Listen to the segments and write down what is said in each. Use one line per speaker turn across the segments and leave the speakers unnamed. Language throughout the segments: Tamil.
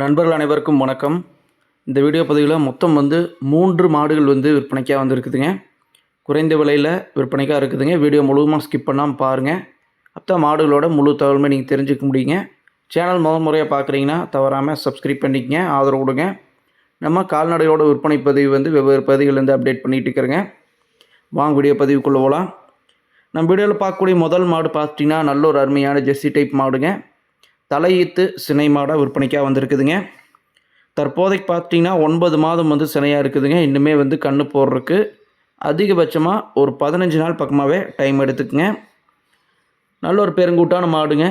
நண்பர்கள் அனைவருக்கும் வணக்கம். இந்த வீடியோ பதிவில் மொத்தம் வந்து மூன்று மாடுகள் வந்து விற்பனைக்காக வந்திருக்குதுங்க. குறைந்த விலையில் விற்பனைக்காக இருக்குதுங்க. வீடியோ முழுவதுமாக ஸ்கிப் பண்ணாமல் பாருங்கள் அப்போ மாடுகளோட முழு தகவலுமே நீங்கள் தெரிஞ்சுக்க முடியுங்க. சேனல் முதல் முறையாக பார்க்குறீங்கன்னா தவறாமல் சப்ஸ்கிரைப் பண்ணிக்கங்க ஆதரவு கொடுங்க. நம்ம கால்நடையோட விற்பனை பதிவு வந்து வெவ்வேறு பதிவுலேருந்து அப்டேட் பண்ணிகிட்டு இருக்கிறேங்க. வாங்க வீடியோ பதிவுக்குள்ளே போகலாம் நம்ம வீடியோவில் பார்க்கக்கூடிய முதல் மாடு பார்த்துட்டிங்கன்னா நல்ல ஒரு அருமையான ஜெர்சி டைப் மாடுங்க. தலையீத்து சினை மாடாக விற்பனைக்காக வந்திருக்குதுங்க. தற்போதைக்கு பார்த்தீங்கன்னா ஒன்பது மாதம் வந்து சினையாக இருக்குதுங்க. இன்னுமே வந்து கண்ணு போடுறதுக்கு அதிகபட்சமாக ஒரு பதினஞ்சு நாள் பக்கமாகவே டைம் எடுத்துக்குங்க. நல்ல ஒரு பெருங்கூட்டான மாடுங்க.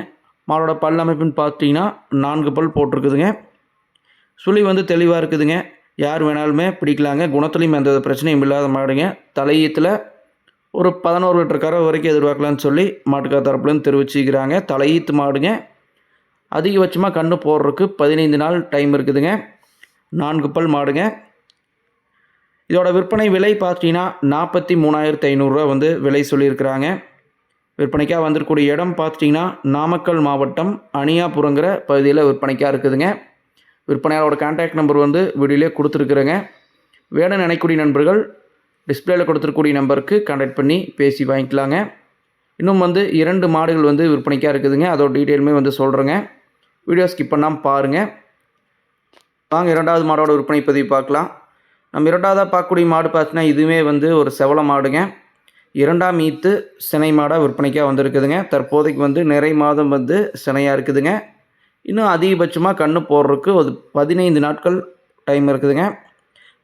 மாடோட பல் அமைப்புன்னு பார்த்தீங்கன்னா நான்கு பல் போட்டிருக்குதுங்க. சுழி வந்து தெளிவாக இருக்குதுங்க. யார் வேணாலுமே பிடிக்கலாங்க. குணத்துலையும் எந்த பிரச்சனையும் இல்லாத மாடுங்க. தலையீத்தில் ஒரு பதினோரு லிட்டர் கரை வரைக்கும் எதிர்பார்க்கலான்னு சொல்லி மாட்டுக்கார தரப்புலன்னு தெரிவிச்சுக்கிறாங்க. தலையீத்து மாடுங்க. அதிகபட்சமாக கன்று போடுறதுக்கு பதினைந்து நாள் டைம் இருக்குதுங்க. நான்கு பல் மாடுங்க. இதோட விற்பனை விலை பார்த்தீங்கன்னா நாற்பத்தி மூணாயிரத்து ஐநூறுரூவா வந்து விலை சொல்லியிருக்கிறாங்க. விற்பனைக்காக வந்திருக்கக்கூடிய இடம் பார்த்துட்டிங்கன்னா நாமக்கல் மாவட்டம் அணியாபுரங்கிற பகுதியில் விற்பனைக்காக இருக்குதுங்க. விற்பனையாளோட கான்டாக்ட் நம்பர் வந்து வீடியோலே கொடுத்துருக்குறேங்க. வேணும் நினைக்கூடிய நண்பர்கள் டிஸ்பிளேயில் கொடுத்துருக்கூடிய நம்பருக்கு கான்டாக்ட் பண்ணி பேசி வாங்கிக்கலாங்க. இன்னும் வந்து இரண்டு மாடுகள் வந்து விற்பனைக்காக இருக்குதுங்க. அதோட டீட்டெயிலுமே வந்து சொல்கிறேங்க வீடியோ ஸ்கிப் பண்ணாமல் பாருங்கள் வாங்க இரண்டாவது மாடோட விற்பனை பதிவு பார்க்கலாம். நம்ம இரண்டாவதாக பார்க்கக்கூடிய மாடு பார்த்தீங்கன்னா இதுவுமே வந்து ஒரு செவல மாடுங்க. இரண்டாம் ஈத்து சினை மாடாக விற்பனைக்காக வந்திருக்குதுங்க. தற்போதைக்கு வந்து நிறை மாதம் வந்து சினையாக இருக்குதுங்க. இன்னும் அதிகபட்சமாக கன்று போடுறதுக்கு ஒரு பதினைந்து நாட்கள் டைம் இருக்குதுங்க.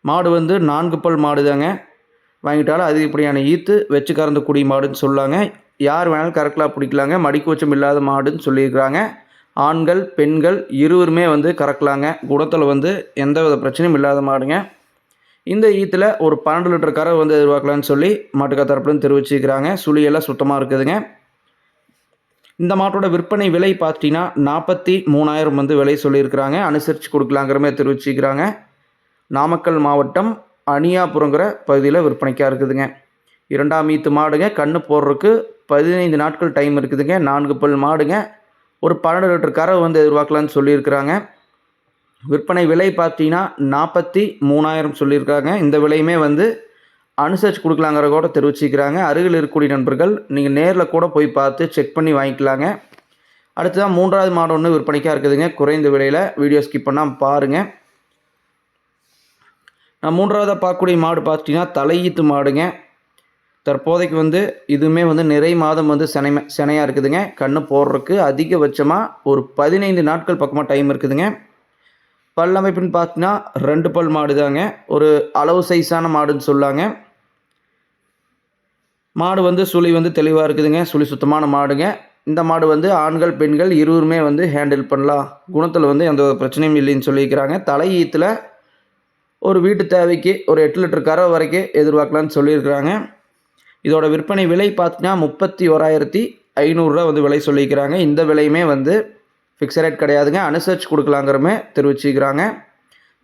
மாடு வந்து நான்கு பல் மாடு தாங்க வாங்கிட்டாலும் அதிகப்படியான ஈத்து வச்சு கறந்தக்கூடிய மாடுன்னு சொல்லாங்க. யார் வேணாலும் கரெக்டாக பிடிக்கலாங்க. மடிக்கூச்சம் இல்லாத மாடுன்னு சொல்லியிருக்கிறாங்க. ஆண்கள் பெண்கள் இருவருமே வந்து கறக்கலாங்க. குணத்தில் வந்து எந்த வித பிரச்சனையும் இல்லாத மாடுங்க. இந்த ஈத்தில் ஒரு பன்னெண்டு லிட்டர் கரை வந்து எதிர்பார்க்கலான்னு சொல்லி மாட்டுக்கா தரப்புலேருந்து தெரிவிச்சுக்கிறாங்க சுழியெல்லாம் சுத்தமாக இருக்குதுங்க. இந்த மாட்டோட விற்பனை விலை பார்த்தீங்கன்னா நாற்பத்தி மூணாயிரம் வந்து விலை சொல்லியிருக்கிறாங்க. அனுசரித்து கொடுக்கலாங்கிற மாதிரி தெரிவிச்சுக்கிறாங்க நாமக்கல் மாவட்டம் அணியாபுரங்கிற பகுதியில் விற்பனைக்காக இருக்குதுங்க. இரண்டாம் ஈத்து மாடுங்க. கன்று போடுறதுக்கு பதினைந்து நாட்கள் டைம் இருக்குதுங்க. நான்கு பல் மாடுங்க. ஒரு பன்னெண்டு லிட்டர் கரை வந்து எதிர்பார்க்கலான்னு சொல்லியிருக்கிறாங்க. விற்பனை விலை பார்த்தீங்கன்னா நாற்பத்தி மூணாயிரம் சொல்லியிருக்காங்க. இந்த விலையுமே வந்து அனுசரித்து கொடுக்கலாங்கிற கூட தெரிவிச்சிக்கிறாங்க அருகில் இருக்கக்கூடிய நண்பர்கள் நீங்கள் நேரில் கூட போய் பார்த்து செக் பண்ணி வாங்கிக்கலாங்க. அடுத்ததான் மூன்றாவது மாடு ஒன்று விற்பனைக்காக இருக்குதுங்க. குறைந்த விலையில் வீடியோ ஸ்கிப் பண்ணால் பாருங்கள் நான் மூன்றாவதாக பார்க்கக்கூடிய மாடு பார்த்தீங்கன்னா தலையீத்து மாடுங்க. தற்போதைக்கு வந்து இதுவுமே வந்து நிறை மாதம் வந்து செனை செனையாக இருக்குதுங்க. கண்ணு போடுறதுக்கு அதிகபட்சமாக ஒரு பதினைந்து நாட்கள் பக்கமாக டைம் இருக்குதுங்க. பல் அமைப்புன்னு பார்த்தீங்கன்னா ரெண்டு பல் மாடு தாங்க ஒரு அளவு சைஸான மாடுன்னு சொல்லாங்க. மாடு வந்து சுழி வந்து தெளிவாக இருக்குதுங்க. சுழி சுத்தமான மாடுங்க. இந்த மாடு வந்து ஆண்கள் பெண்கள் இருவருமே வந்து ஹேண்டில் பண்ணலாம். குணத்தில் வந்து எந்த பிரச்சனையும் இல்லைன்னு சொல்லியிருக்கிறாங்க. தலை ஈத்தில் ஒரு வீட்டு தேவைக்கு ஒரு எட்டு லிட்டர் கரை வரைக்கும் எதிர்பார்க்கலான்னு சொல்லியிருக்கிறாங்க. இதோட விற்பனை விலை பார்த்தீங்கன்னா முப்பத்தி ஓராயிரத்தி ஐநூறுரூவா வந்து விலை சொல்லிக்கிறாங்க இந்த விலையுமே வந்து ஃபிக்ஸ் ரேட் கிடையாதுங்க. அனுசரித்து கொடுக்கலாங்கிறமே தெரிவிச்சுக்கிறாங்க.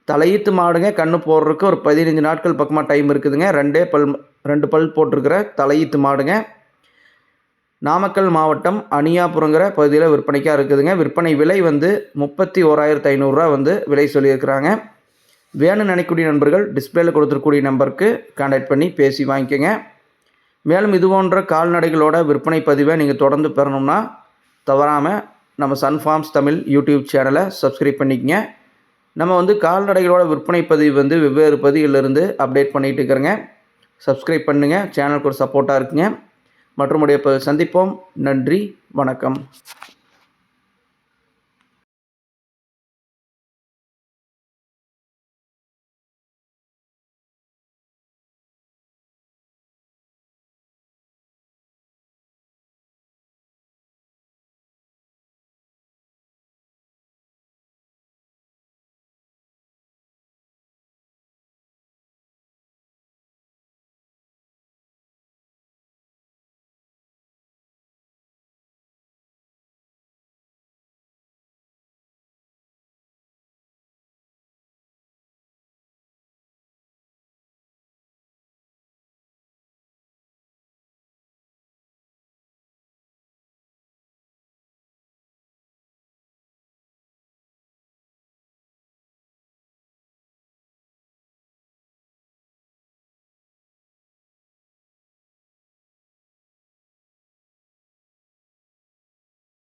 தலையீத்து மாடுங்க கண்ணு போடுறதுக்கு ஒரு பதினஞ்சு நாட்கள் பக்கமாக டைம் இருக்குதுங்க. ரெண்டே பல் ரெண்டு பல் போட்டிருக்கிற தலையீத்து மாடுங்க. நாமக்கல் மாவட்டம் அணியாபுரங்கிற பகுதியில் விற்பனைக்காக இருக்குதுங்க. விற்பனை விலை வந்து முப்பத்தி ஓராயிரத்து ஐநூறுரூவா வந்து விலை சொல்லியிருக்கிறாங்க. வேணும்னு நினைக்கக்கூடிய நண்பர்கள் டிஸ்பிளேயில் கொடுத்துருக்கூடிய நம்பருக்கு கான்டாக்ட் பண்ணி பேசி வாங்கிக்கோங்க. மேலும் இது போன்ற கால்நடைகளோட விற்பனை பதிவை நீங்கள் தொடர்ந்து பெறணும்னா தவறாமல் நம்ம சன் ஃபார்ம்ஸ் தமிழ் யூடியூப் சேனலை சப்ஸ்கிரைப் பண்ணிக்கங்க. நம்ம வந்து கால்நடைகளோட விற்பனை பதிவு வந்து வெவ்வேறு பதிவிலிருந்து அப்டேட் பண்ணிகிட்டு இருக்கிறேங்க. சப்ஸ்கிரைப் பண்ணுங்கள் சேனலுக்கு ஒரு சப்போர்ட்டாக இருக்குங்க. மற்றும் உடைய சந்திப்போம். நன்றி வணக்கம்.